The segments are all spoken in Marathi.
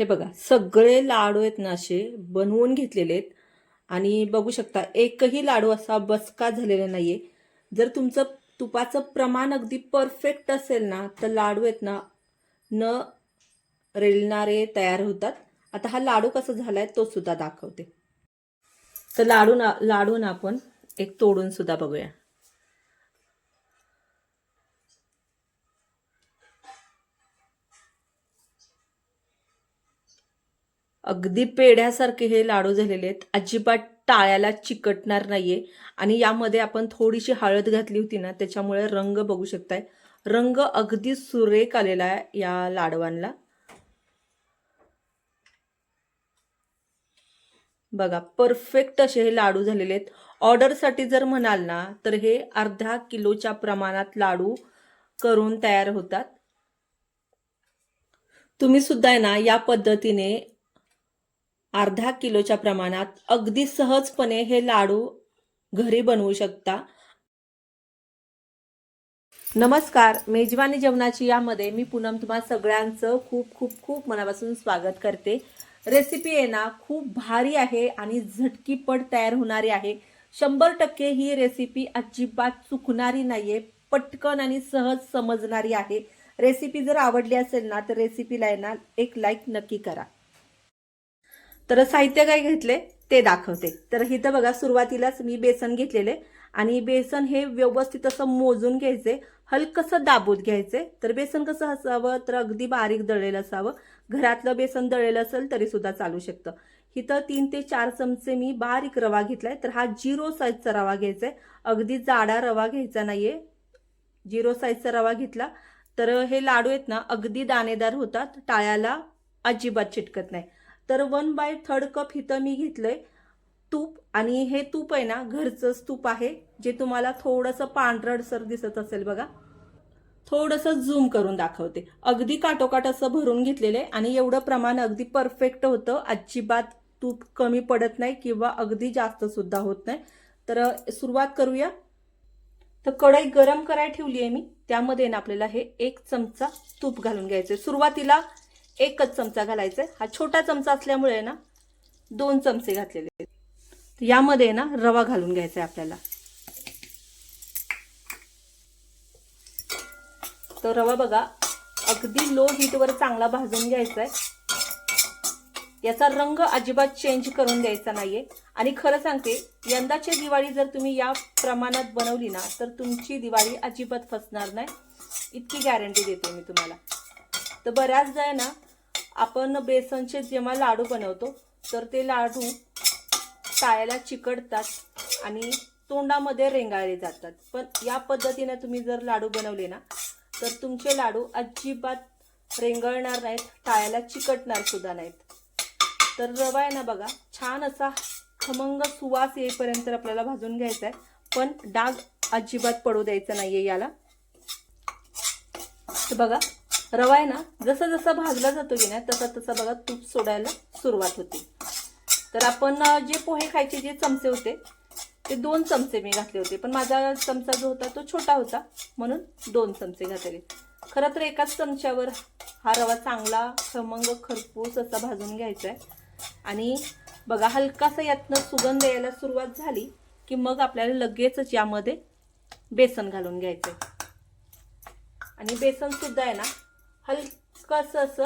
हे बघा सगळे लाडू आहेत ना असे बनवून घेतलेले आहेत. आणि बघू शकता एकही लाडू असा बसका झालेला नाहीये. जर तुमचं तुपाचं प्रमाण अगदी परफेक्ट असेल ना तर लाडू आहेत ना न रेलणारे तयार होतात. आता हा लाडू कसा झालाय तो सुद्धा दाखवते. तर लाडू ना लाडू ना आपण एक तोडून सुद्धा बघूया. अगदी पेढ्यासारखे हे लाडू झालेले आहेत. अजिबात टाळ्याला चिकटणार नाहीये. आणि यामध्ये आपण थोडीशी हळद घातली होती ना त्याच्यामुळे रंग बघू शकताय. रंग अगदी सुरेख आलेला आहे या लाडवांना. बघा परफेक्ट असे हे लाडू झालेले आहेत. ऑर्डरसाठी जर म्हणाल ना तर हे अर्ध्या किलोच्या प्रमाणात लाडू करून तयार होतात. तुम्ही सुद्धा आहे ना या पद्धतीने अर्धा किलोच्या प्रमाणात अगदी सहजपणे हे लाडू घरी बनवू शकता. नमस्कार मेजवानी जेवणाची यामध्ये मी पूनम तुम्हा सगळ्यांचं खूप खूप खूप मनापासून स्वागत करते. रेसिपी आहे ना खूप भारी आहे आणि झटकीपट तयार होणारी आहे. शंभर टक्के ही रेसिपी अजिबात चुकणारी नाहीये पटकन आणि सहज समजणारी आहे. रेसिपी जर आवडली असेल ना तर रेसिपीला आहे ना एक लाईक नक्की करा. तर साहित्य काय घेतले? ते दाखवते. तर इथं बघा सुरुवातीलाच मी बेसन घेतलेले आणि बेसन हे व्यवस्थित असं मोजून घ्यायचे. हलकसं दाबून घ्यायचे. तर बेसन कसं असावं? तर अगदी बारीक दळलेलं असावं. घरातलं बेसन दळलेलं असेल तरी सुद्धा चालू शकतं. इथं तीन ते चार चमचे मी बारीक रवा घेतलाय. तर हा जिरो साईजचा रवा घ्यायचा आहे. अगदी जाडा रवा घ्यायचा नाहीये. झिरो साईजचा रवा घेतला. तर हे लाडू आहेत ना अगदी दाणेदार होतात. टाळ्याला अजिबात चिटकत नाही. तर वन बाय थर्ड कप इथं मी घेतलंय तूप. आणि हे तूप आहे ना घरचंच तूप आहे जे तुम्हाला थोडंसं पांढरडसर दिसत असेल बघा. थोडंसं झूम करून दाखवते. अगदी काटोकाट असं भरून घेतलेलं आहे आणि एवढं प्रमाण अगदी परफेक्ट होतं. अजिबात तूप कमी पडत नाही किंवा अगदी जास्त सुद्धा होत नाही. तर सुरुवात करूया. तर कढई गरम करायला ठेवली आहे मी. त्यामध्ये ना आपल्याला हे एक चमचा तूप घालून घ्यायचं सुरुवातीला एकच चमचा घालायचा हा छोटा चमचा असल्यामुळे ना दोन चमचे घातलेले यामध्ये ना रवा घालून घ्यायचा आहे आपल्याला. तर रवा बघा अगदी लो हीटवर चांगला भाजून घ्यायचा आहे याचा रंग अजिबात चेंज करून द्यायचा नाहीये. आणि खरं सांगते यंदाची दिवाळी जर तुम्ही या प्रमाणात बनवली ना तर तुमची दिवाळी अजिबात फसणार नाही. इतकी गॅरंटी देते मी तुम्हाला. तर बऱ्याचदा आहे ना आपण बेसनचे जेव्हा लाडू बनवतो तर ते लाडू टाळ्याला चिकटतात आणि तोंडामध्ये रेंगाळले जातात. पण या पद्धतीने तुम्ही जर लाडू बनवले ना तर तुमचे लाडू अजिबात रेंगळणार नाहीत टाळ्याला चिकटणार सुद्धा नाहीत. तर रवा आहे ना बघा छान असा खमंग सुवास येईपर्यंत आपल्याला भाजून घ्यायचा आहे. पण डाग अजिबात पडू द्यायचा नाहीये याला. तर बघा रवा आहे ना जसं जसं भाजला जातो की नाही तसा तसा बघा तूप सोडायला सुरुवात होते. तर आपण जे पोहे खायचे जे चमचे होते ते दोन चमचे मी घातले होते. पण माझा चमचा जो होता तो छोटा होता म्हणून दोन चमचे घातले. खरं तर एकाच चमच्यावर हा रवा चांगला खमंग खरपूस असा भाजून घ्यायचा आहे आणि बघा हलकासा यातनं सुगंध यायला सुरुवात झाली की मग आपल्याला लगेचच यामध्ये बेसन घालून घ्यायचं आणि बेसन सुद्धा आहे ना हलकंसं असं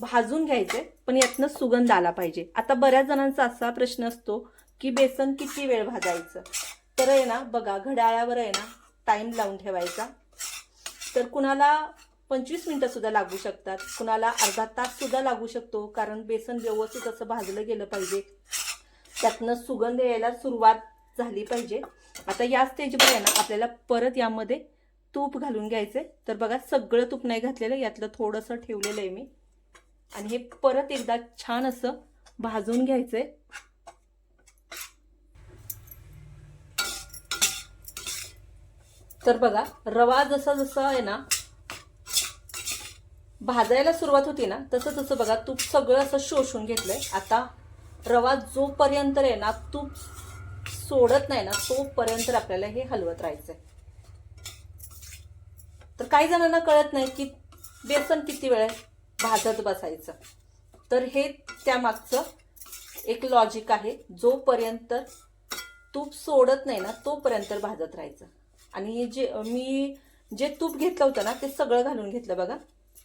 भाजून घ्यायचे पण यातनं सुगंध आला पाहिजे. आता बऱ्याच जणांचा असा प्रश्न असतो की बेसन किती वेळ भाजायचं? तर आहे ना बघा घड्याळावर आहे ना टाईम लावून ठेवायचा. तर कुणाला पंचवीस मिनटंसुद्धा लागू शकतात कुणाला अर्धा ताससुद्धा लागू शकतो कारण बेसन व्यवस्थित असं भाजलं गेलं पाहिजे. त्यातनं सुगंध यायला सुरुवात झाली पाहिजे. आता या स्टेजवर आहे ना आपल्याला परत यामध्ये तूप घालून घ्यायचंय तर बघा सगळं तूप नाही घातलेलं यातलं थोडंसं ठेवलेलं आहे मी. आणि हे परत एकदा छान असं भाजून घ्यायचंय तर बघा रवा जसा जसा आहे ना भाजायला सुरुवात होती ना तसं तसं बघा तूप सगळं असं शोषून घेतलंय. आता रवा जोपर्यंत आहे ना तूप सोडत नाही ना तोपर्यंत आपल्याला हे हलवत राहायचंय. तर काही जणांना कळत नाही की बेसन किती वेळ भाजत बसायचं. तर हे त्यामागचं एक लॉजिक आहे. जोपर्यंत तूप सोडत नाही ना तोपर्यंत भाजत राहायचं. आणि जे मी जे तूप घेतलं होतं ना ते सगळं घालून घेतलं बघा.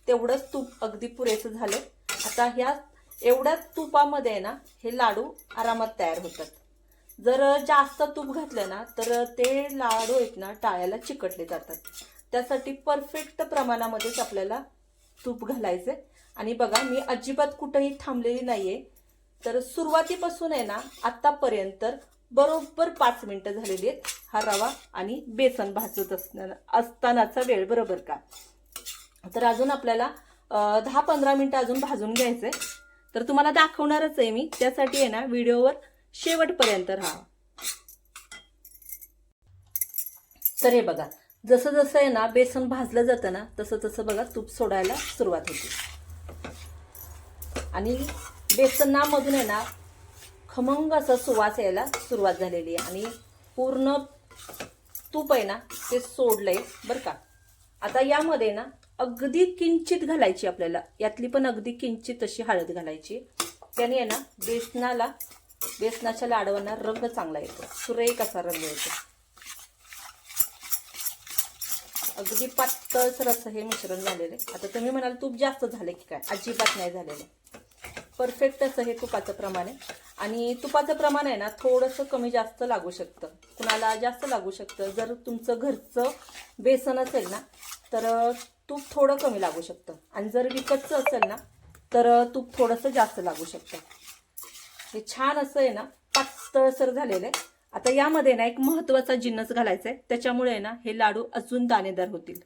तेवढंच तूप अगदी पुरेसं झालं. आता ह्या एवढ्या तुपामध्ये आहे ना हे लाडू आरामात तयार होतात. जर जास्त तूप घातलं ना तर ते लाडू आहेत ना टाळ्याला चिकटले जातात. त्यासाठी परफेक्ट प्रमाणामध्येच आपल्याला तूप घालायचे आणि बघा मी अजिबात कुठंही थांबलेली नाहीये. तर सुरुवातीपासून आहे ना आत्तापर्यंत बरोबर पाच मिनटं झालेली आहेत. हा रवा आणि बेसन भाजत असताना असतानाचा वेळ बरोबर का? तर अजून आपल्याला दहा पंधरा मिनटं अजून भाजून घ्यायचंय. तर तुम्हाला दाखवणारच आहे मी. त्यासाठी आहे ना व्हिडिओवर शेवटपर्यंत राहा. तर हे बघा जसं जसं आहे ना बेसन भाजलं जातं ना तसं तसं बघा तूप सोडायला सुरुवात होते. आणि बेसनामधून आहे ना खमंग असा सुवास यायला सुरुवात झालेली आहे. आणि पूर्ण तूप आहे ना ते सोडलंय बरं का. आता यामध्ये ना अगदी किंचित घालायची आपल्याला. यातली पण अगदी किंचित अशी हळद घालायची. त्याने आहे ना बेसनाला बेसनाच्या लाडवांना रंग चांगला येतो. सुरेख असा रंग येतो. अगदी पातळसर असं हे मिश्रण झालेलं आहे. आता तुम्ही म्हणाल तूप जास्त झालं की काय? अजिबात नाही झालेलं. परफेक्ट असं हे तुपाचं प्रमाण आहे. आणि तुपाचं प्रमाण आहे ना थोडंसं कमी जास्त लागू शकतं. कुणाला जास्त लागू शकतं. जर तुमचं घरचं बेसन असेल ना तर तूप थोडं कमी लागू शकतं. आणि जर विकतचं असेल ना तर तूप थोडंसं जास्त लागू शकतं. हे छान असं आहे ना पातळसर झालेलं आहे. आता यामध्ये ना एक महत्त्वाचा जिन्नस घालायचा आहे त्याच्यामुळे ना हे लाडू अजून दाणेदार होतील.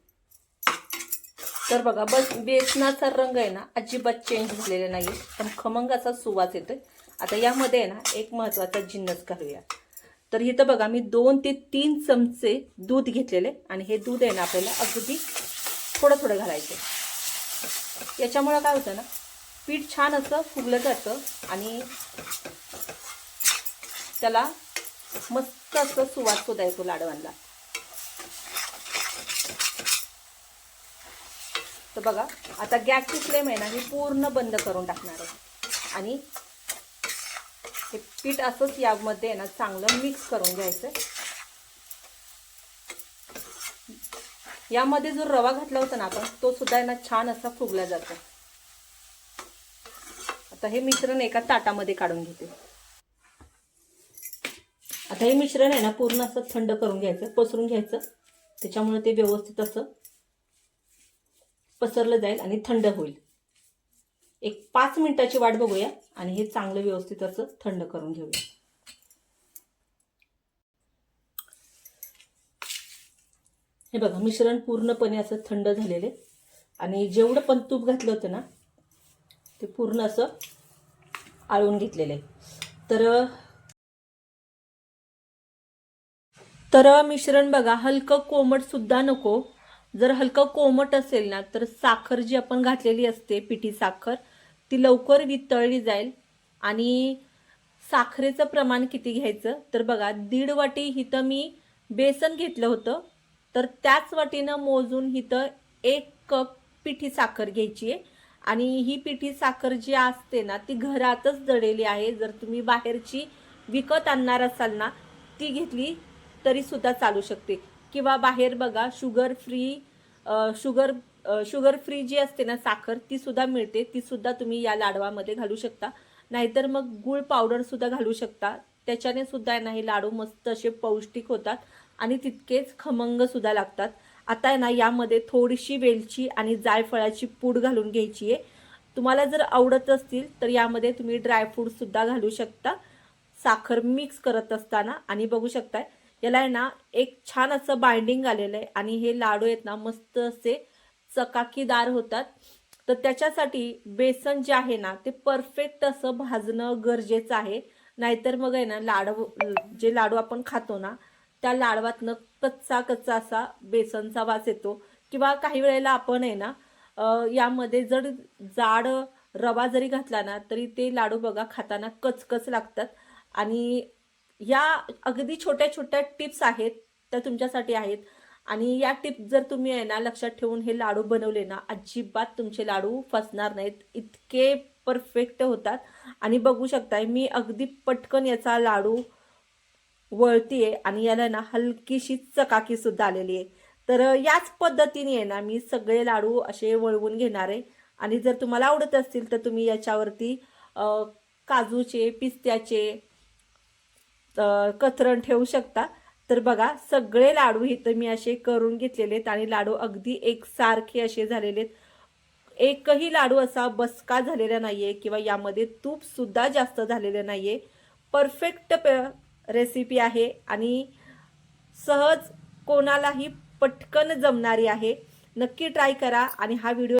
तर बघा बस बेसनाचा रंग आहे ना अजिबात चेंज झालेला नाही पण खमंगाचा सुवास येतोय. आता यामध्ये आहे ना एक महत्त्वाचा जिन्नस घालूया. तर इथं बघा मी दोन ते तीन चमचे दूध घेतलेले आणि हे दूध आहे ना आपल्याला अगदी थोडं थोडं घालायचं याच्यामुळं काय होतं ना पीठ छान असं फुगलं जातं आणि त्याला मस्त असं सुवास सुद्धा येतो लाडवांना. तर बघा आता गॅसची फ्लेम आहे ना ही पूर्ण बंद करून टाकणार आहे. आणि हे पीठ असंच यामध्ये ना चांगलं मिक्स करून घ्यायचं यामध्ये जो रवा घातला होता ना आपण तो सुद्धा ना छान असा फुगला जातो. आता हे मिश्रण एका ताटामध्ये काढून घेते. आता हे मिश्रण आहे ना पूर्ण असं थंड करून घ्यायचं पसरून घ्यायचं. त्याच्यामुळे ते व्यवस्थित असं पसरलं जाईल आणि थंड होईल. एक पाच मिनिटाची वाट बघूया आणि हे चांगलं व्यवस्थित असं थंड करून घेऊया. हे बघा मिश्रण पूर्णपणे असं थंड झालेले आणि जेवढं पण तूप घातलं होतं ना ते पूर्ण असं आळून घेतलेलं आहे. तर तर मिश्रण बघा हलकं कोमट सुद्धा नको. जर हलकं कोमट असेल ना तर साखर जी आपण घातलेली असते पिठी साखर ती लवकर वितळली जाईल. आणि साखरेचं प्रमाण किती घ्यायचं? तर बघा दीड वाटी हिथं मी बेसन घेतलं होतं. तर त्याच वाटीनं मोजून हिथं एक कप पिठी साखर घ्यायची आहे. आणि ही पिठी साखर जी असते ना ती घरातच दळलेली आहे. जर तुम्ही बाहेरची विकत आणणार असाल ना ती घेतली तरी सुद्धा चालू शकते. किंवा बाहेर बघा sugar free sugar sugar free जी असते ना साखर ती सुद्धा मिळते. ती सुद्धा तुम्ही या लाडवामध्ये घालू शकता. नाहीतर मग गुळ पावडर सुद्धा घालू शकता. त्याच्याने सुद्धा आहे ना हे लाडू मस्त असे पौष्टिक होतात आणि तितकेच खमंग सुद्धा लागतात. आता आहे ना यामध्ये थोडीशी वेलची आणि जायफळाची पूड घालून घ्यायची आहे. तुम्हाला जर आवडत असतील तर यामध्ये तुम्ही ड्रायफ्रूट सुद्धा घालू शकता. साखर मिक्स करत असताना आणि बघू शकताय. याला आहे ना एक छान असं बाइंडिंग आलेलं आहे. आणि हे लाडू आहेत ना मस्त असे चकाकीदार होतात. तर त्याच्यासाठी बेसन जे आहे ना ते परफेक्ट असं भाजणं गरजेचं आहे. नाहीतर मग आहे ना लाडू जे लाडू आपण खातो ना त्या लाडवातनं कच्चा कच्चा असा बेसनचा वास येतो. किंवा काही वेळेला आपण आहे ना यामध्ये जर जाड रवा जरी घातला ना तरी ते लाडू बघा खाताना कचकच लागतात. आणि या अगदी छोट्या छोट्या टिप्स आहेत त्या तुमच्यासाठी आहेत. आणि या टिप जर तुम्ही आहे ना लक्षात ठेवून हे लाडू बनवले ना अजिबात तुमचे लाडू फसणार नाहीत. इतके परफेक्ट होतात. आणि बघू शकताय मी अगदी पटकन याचा लाडू वळतीये आणि याला ना हलकीशी चकाकी सुद्धा आलेली आहे. तर याच पद्धतीने आहे ना मी सगळे लाडू असे वळवून घेणार आहे. आणि जर तुम्हाला आवडत असतील तर तुम्ही याच्यावरती काजूचे पिस्त्याचे अ, ठेवू शकता. तर बघा सगळे लाडू इथं मी असे करून घेतलेले आहेत आणि लाडू अगदी एकसारखे असे झालेले आहेत. एकही लाडू असा बसका झालेला नाही आहे किंवा यामध्ये तूपसुद्धा जास्त झालेलं नाही आहे परफेक्ट रेसिपी आहे आणि सहज कोणालाही पटकन जमणारी आहे. नक्की ट्राय करा आणि हा व्हिडिओ